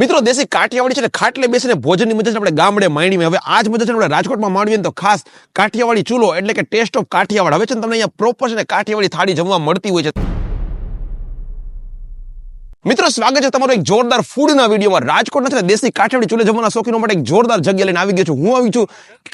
મિત્રો, દેશી કાઠિયાવાડી છે ને ખાટલે બેસીને ભોજનની મજા આપણે ગામડે માંડીમાં હવે આ જ મજા છે આપણે રાજકોટમાં માંડવીએ ને તો ખાસ કાઠિયાવાડી ચૂલો એટલે કે ટેસ્ટ ઓફ કાઠિયાવાડ. હવે છે ને તમને અહીંયા પ્રોપર છે ને કાઠિયાવાડી થાળી જમવા મળતી હોય છે. મિત્રો, સ્વાગત છે તમારો એક જોરદાર ફૂડના વિડીયોમાં. રાજકોટ નથી દેશી કાઠિયાવાડી ચૂલે જમવાના શોખીનો માટે એક જોરદાર જગ્યા લઈને આવી ગયો છું. હું આવી છું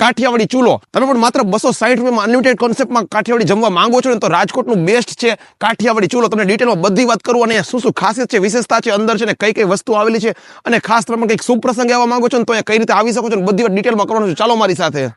કાઠિયાવાડી ચૂલો. તમે પણ માત્ર બસો સાઠ રૂપિયામાં અનલિમિટેડ કોન્સેપ્ટમાં કાઠિયાવાડી જમવા માંગો છો ને તો રાજકોટનું બેસ્ટ છે કાઠિયાવાડી ચૂલો. તમને ડિટેલમાં બધી વાત કરું અને શું શું ખાસિયત છે, વિશેષતા છે, અંદર છે ને કઈ કઈ વસ્તુ આવેલી છે અને ખાસ તમે કંઈક શુભ પ્રસંગે આવવા માંગો છો ને તો કઈ રીતે આવી શકો છો ને બધી વાત ડિટેલમાં કરવાનું છે. ચાલો મારી સાથે.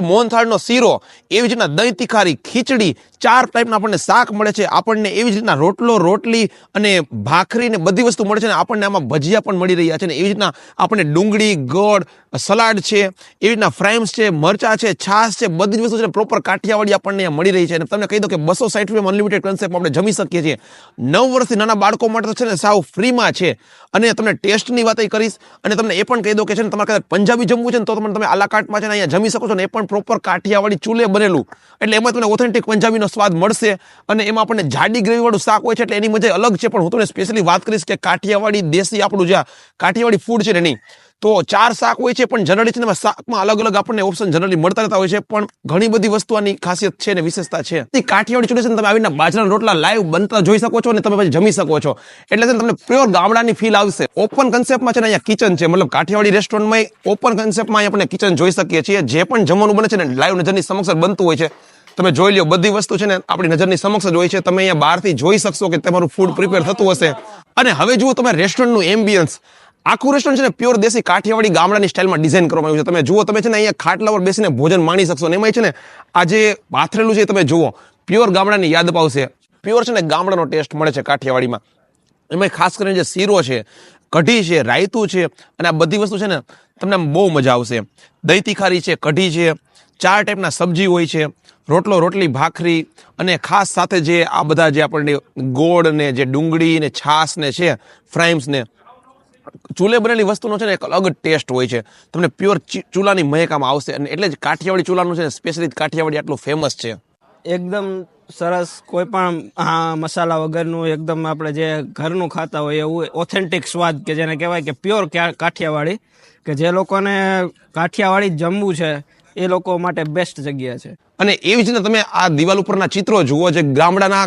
મોહનથાળનો શીરો, એવી જ રીતના દહીં તીખારી, ખીચડી, ચાર ટાઈપના આપણને શાક મળે છે. આપણને એવી જ રીતના રોટલો, રોટલી અને ભાખરી ને બધી વસ્તુ મળે છે ને આપણને આમાં ભજીયા પણ મળી રહ્યા છે ને એવી રીતના આપણને ડુંગળી, ગોળ, સલાડ છે, એવી રીતના ફ્રાઇમ્સ છે, મરચા છે, છાશ છે, બધી જ વસ્તુ છે પ્રોપર કાઠિયાવાડી આપણને અહીંયા મળી રહી છે. અને તમને કહી દો કે બસો સાઠ રૂપિયા અનલિમિટેડ કન્સેપ્ટ આપણે જમી શકીએ છીએ. નવ વર્ષથી નાના બાળકો માટે તો છે ને સાવ ફ્રીમાં છે. અને તમને ટેસ્ટની વાત કરીશ. અને તમને એ પણ કહી દો કે છે ને તમારે કદાચ પંજાબી જમવું છે ને તો તમે આલા કાર્ટમાં છે ને અહીંયા જમી શકો છો ને એ પણ પ્રોપર કાઠિયાવાડી ચૂલે બનેલું. એટલે એમાં તમને ઓથેન્ટિક પંજાબીનો સ્વાદ મળશે અને એમાં આપણને જાડી ગ્રેવીવાળું શાક હોય છે એટલે એની મજા અલગ છે. પણ હું તમને સ્પેશિયલી વાત કરીશ કે કાઠિયાવાડી દેશી આપણું જે કાઠિયાવાડી ફૂડ છે ને એની. તો ચાર શાક હોય છે, પણ જનરલી છે શાકમાં અલગ અલગ આપણને ઓપ્શન જનરલી મળતા રહેતા હોય છે, પણ ઘણી બધી વસ્તુ આની ખાસિયત છે અને વિશેષતા છે. કાઠિયાવાડી છે તમે આવીને બાજરાના રોટલા લાઈવ બનતા જોઈ શકો છો અને તમે પછી જમી શકો છો. એટલે છે તમને પ્યોર ગામડાની ફીલ આવશે. ઓપન કન્સેપ્ટમાં છે ને અહીંયા કિચન છે, મતલબ કાઠિયાવાડી રેસ્ટોરન્ટમાં ઓપન કન્સેપ્ટમાં આપણે કિચન જોઈ શકીએ છીએ. જે પણ જમવાનું બને છે ને લાઈવ નજરની સમક્ષ બનતું હોય છે. તમે જોઈ લો બધી વસ્તુ છે ને આપણી નજરની સમક્ષ જ હોય છે. તમે અહીંયા બહારથી જોઈ શકશો કે તમારું ફૂડ પ્રિપેર થતું હશે. અને હવે જુઓ તમે રેસ્ટોરન્ટનું એમ્બિયન્સ આખું રેસ્ટોરન્ટ છે ને પ્યોર દેશી કાઠિયાવાડી ગામડાની સ્ટાઇલમાં ડિઝાઇન કરવામાં આવ્યું છે. તમે જુઓ, તમે છે ને અહીંયા ખાટલા પર બેસીને ભોજન માણી શકશો અને એમાં છે ને આ જે પાથરેલું છે તમે જુઓ પ્યોર ગામડાની યાદ અપાવશે પ્યોર છે ને ગામડાનો ટેસ્ટ મળે છે કાઠિયાવાડીમાં. એમાં ખાસ કરીને જે શીરો છે, કઢી છે, રાયતું છે, અને આ બધી વસ્તુ છે ને તમને બહુ મજા આવશે. દહીં તીખારી છે, કઢી છે, ચાર ટાઈપના સબ્જી હોય છે, રોટલો, રોટલી, ભાખરી, અને ખાસ સાથે જે આ બધા જે આપણને ગોળ ને જે ડુંગળી ને છાસ ને છે ફ્રાઈમ્સ ને ચૂલે બનેલી વસ્તુનો છે ને એક અલગ ટેસ્ટ હોય છે. તમને પ્યોર ચૂલાની મહેક આમાં આવશે અને એટલે જ કાઠિયાવાડી ચૂલાનું છે ને સ્પેશિયલી કાઠિયાવાડી આટલું ફેમસ છે. એકદમ સરસ કોઈ પણ મસાલા વગરનું એકદમ આપણે જે ઘરનું ખાતા હોય એવું ઓથેન્ટિક સ્વાદ કે જેને કહેવાય કે પ્યોર કાઠિયાવાડી કે જે લોકોને કાઠિયાવાડી જમવું છે એ લોકો માટે બેસ્ટ જગ્યા છે. અને એવી જ રીતે તમે આ દિવાલ ઉપરના ચિત્રો જુઓ જે ગામડાના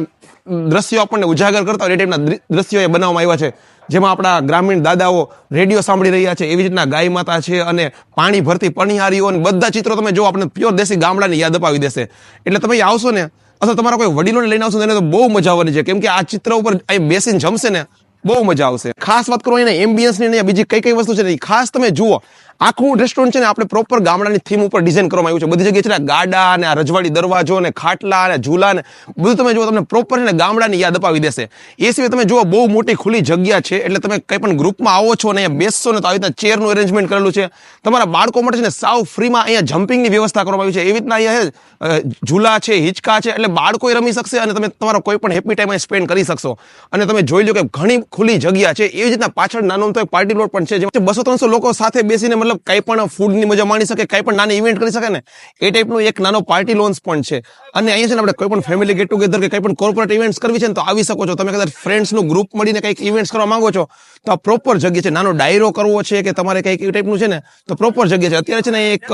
દ્રશ્યો આપણને ઉજાગર કરતા હોય એ ટાઈપના દ્રશ્યો એ બનાવવામાં આવ્યા છે. જેમાં આપણા ગ્રામીણ દાદાઓ રેડિયો સાંભળી રહ્યા છે, એવી રીતના ગાય માતા છે અને પાણી ભરતી પણિહારીઓ અને બધા ચિત્રો તમે જો આપણે પ્યોર દેશી ગામડાની યાદ અપાવી દેશે. એટલે તમે આવશો ને, અથવા તમારા કોઈ વડીલોને લઈને આવશો એને તો બહુ મજા આવવાની છે. કેમ કે આ ચિત્ર ઉપર અહીં બેસીને જમશે ને, બહુ મજા આવશે. ખાસ વાત કરો, એને એમ્બિયન્સની બીજી કઈ કઈ વસ્તુ છે ને ખાસ તમે જુઓ. આખું રેસ્ટોરન્ટ છે ને આપણે પ્રોપર ગામડાની થીમ ઉપર ડિઝાઇન કરવામાં આવ્યું છે. બધી જગ્યાએ છે ને ગાડા અને આ રજવાડી દરવાજો ને ખાટલા અને ઝૂલા ને બધું તમે જુઓ તમને પ્રોપર છે ગામડાની યાદ અપાવી દેશે. એ સિવાય તમે જુઓ બહુ મોટી ખુલ્લી જગ્યા છે એટલે તમે કંઈ પણ ગ્રુપમાં આવો છો ને અહીંયા બેસશો ને તો આવી રીતના ચેરનું અરેન્જમેન્ટ કરેલું છે. તમારા બાળકો માટે છે ને સાવ ફ્રીમાં અહીંયા જમ્પિંગની વ્યવસ્થા કરવામાં આવી છે. એવી રીતના અહીંયા ઝૂલા છે, હિંચકા છે એટલે બાળકોએ રમી શકશે અને તમે તમારો કોઈ પણ હેપી ટાઈમ સ્પેન્ડ કરી શકશો. અને તમે જોઈ લો કે ઘણી ખુલ્લી જગ્યા છે. એવી રીતના પાછળ નાનો તો એક પાર્ટી પ્લોટ પણ છે. જેમાં બસો ત્રણસો લોકો સાથે બેસીને મતલબ કંઈ પણ ફૂડની મજા માણી શકે, કંઈ પણ નાની ઇવેન્ટ કરી શકે ને, એ ટાઈપનું એક નાનો પાર્ટી લોન્સ પણ છે. અને અહીંયા છે ને આપણે કોઈ પણ ફેમિલી ગેટ ટુગેધર કે કંઈ પણ કોર્પોરેટ ઇવેન્ટ્સ કરવી છે ને, તો આવી શકો છો. તમે કદાચ ફ્રેન્ડ્સનું ગ્રુપ મળીને કંઈક ઇવેન્ટ્સ કરવા માંગો છો, તો આ પ્રોપર જગ્યા છે. નાનો ડાયરો કરવો છે કે તમારે કંઈક એ ટાઈપનું છે ને, તો પ્રોપર જગ્યા છે. અત્યારે છે ને એક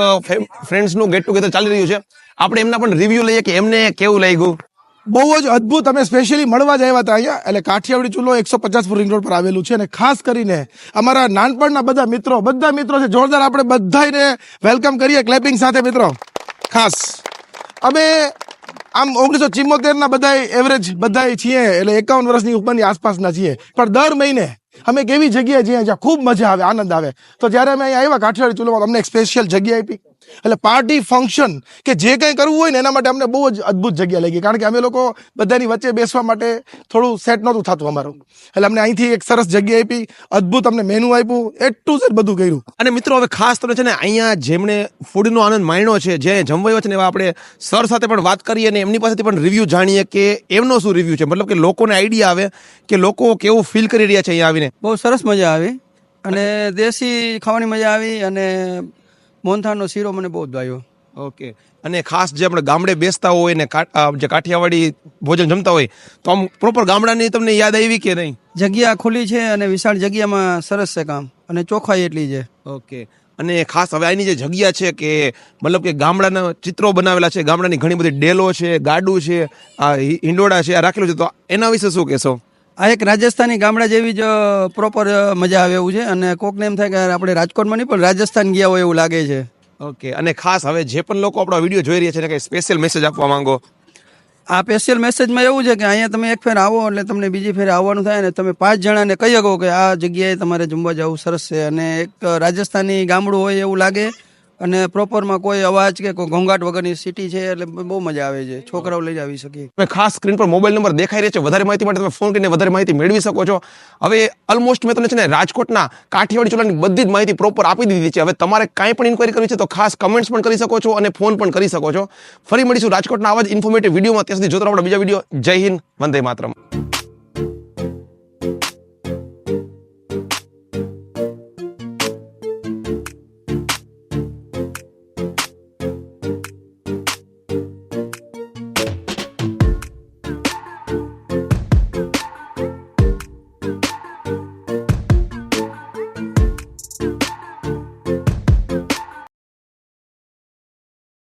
ફ્રેન્ડ્સનું ગેટ ટુગેધર ચાલી રહ્યું છે. આપણે એમના પણ રિવ્યુ લઈએ કે એમને કેવું લાગ્યું? બહુ જ અદ્ભુત. અમે સ્પેશિયલી મળવા જ આવ્યા હતા અહીંયા. એટલે કાઠિયાવાડી ચૂલો એકસો પચાસ ફૂટ રિંગ રોડ પર આવેલું છે અને ખાસ કરીને અમારા નાનપણના બધા મિત્રો બધા મિત્રો છે, જોરદાર આપણે બધાને વેલકમ કરીએ ક્લેપિંગ સાથે મિત્રો. ખાસ. અમે આમ ઓગણીસો ચિમ્મોતેરના બધા એવરેજ બધા છીએ, એટલે એકાવન વર્ષની ઉપરની આસપાસના છીએ. પણ દર મહિને અમે એક એવી જગ્યાએ જઈએ, જ્યાં ખૂબ મજા આવે, આનંદ આવે. તો જ્યારે અમે અહીંયા આવ્યા કાઠિયાવાડી ચૂલોમાં, અમને એક સ્પેશિયલ જગ્યા આપી. એટલે પાર્ટી ફંક્શન કે જે કંઈ કરવું હોય ને એના માટે અમને બહુ જ અદ્ભુત જગ્યા લાગી. કારણ કે અમે લોકો બધાની વચ્ચે બેસવા માટે થોડું સેટ નહોતું થતું અમારું. એટલે અમને અહીંથી એક સરસ જગ્યા આપી અદ્ભુત અમને મેનુ આપ્યું એટલું જ ઝેડ બધું કર્યું. અને મિત્રો હવે ખાસ તો છે ને અહીંયા જેમણે ફૂડનો આનંદ માણ્યો છે જે જમવાયો છે ને એવા આપણે સર સાથે પણ વાત કરીએ અને એમની પાસેથી પણ રિવ્યૂ જાણીએ કે એમનો શું રિવ્યૂ છે. મતલબ કે લોકોને આઈડિયા આવે કે લોકો કેવું ફીલ કરી રહ્યા છે અહીંયા આવીને. બહુ સરસ મજા આવી. અને દેશી ખાવાની મજા આવી અને મોહનથાળનો શીરો મને બહુ ભાવ્યો. ઓકે અને ખાસ જે આપણે ગામડે બેસતા હોય ને જે કાઠિયાવાડી ભોજન જમતા હોય તો આમ પ્રોપર ગામડાની તમને યાદ આવી કે નહીં? જગ્યા ખુલ્લી છે અને વિશાળ જગ્યામાં સરસ છે કામ. અને ચોખ્ખાઈ એટલી છે. ઓકે અને ખાસ હવે આની જે જગ્યા છે કે મતલબ કે ગામડાના ચિત્રો બનાવેલા છે ગામડાની ઘણી બધી ડેલો છે ગાડું છે આ હિંડોળા છે આ રાખેલું છે તો એના વિશે શું કહેશો? આ એક રાજસ્થાની ગામડા જેવી જ પ્રોપર મજા આવે એવું છે. અને કોકને એમ થાય કે આપણે રાજકોટમાં નહીં પણ રાજસ્થાન ગયા હોય એવું લાગે છે. ઓકે અને ખાસ હવે જે પણ લોકો આપણો વીડિયો જોઈ રહ્યા છે ને કંઈ સ્પેશિયલ મેસેજ આપવા માંગો? આ સ્પેશિયલ મેસેજમાં એવું છે કે અહીંયા તમે એક ફેર આવો એટલે તમને બીજી ફેર આવવાનું થાય ને તમે પાંચ જણાને કહી શકો કે આ જગ્યાએ તમારે જમવા જવું સરસ છે. અને એક રાજસ્થાની ગામડું હોય એવું લાગે અને પ્રોપરમાં કોઈ અવાજ કે કોઈ ઘોંઘાટ વગરની સિટી છે, એટલે બહુ મજા આવે છે. છોકરાઓ લઈ આવી શકીએ ખાસ સ્ક્રીન પર મોબાઈલ નંબર દેખાઈ રહ્યો છે. વધારે માહિતી માટે તમે ફોન કરીને વધારે માહિતી મેળવી શકો છો. હવે ઓલમોસ્ટ મેં તમને છે ને રાજકોટના કાઠિયાવાડી ચોલાની બધી જ માહિતી પ્રોપર આપી દીધી છે. હવે તમારે કાંઈ પણ ઇન્ક્વાયરી કરવી છે તો ખાસ કમેન્ટ્સ પણ કરી શકો છો અને ફોન પણ કરી શકો છો. ફરી મળીશું રાજકોટના આવા જ ઇન્ફોર્મેટિવ વિડીયોમાં ત્યાં સુધી જોતા રહો બીજા વીડિયો જય હિન્દ. વંદે માતરમ.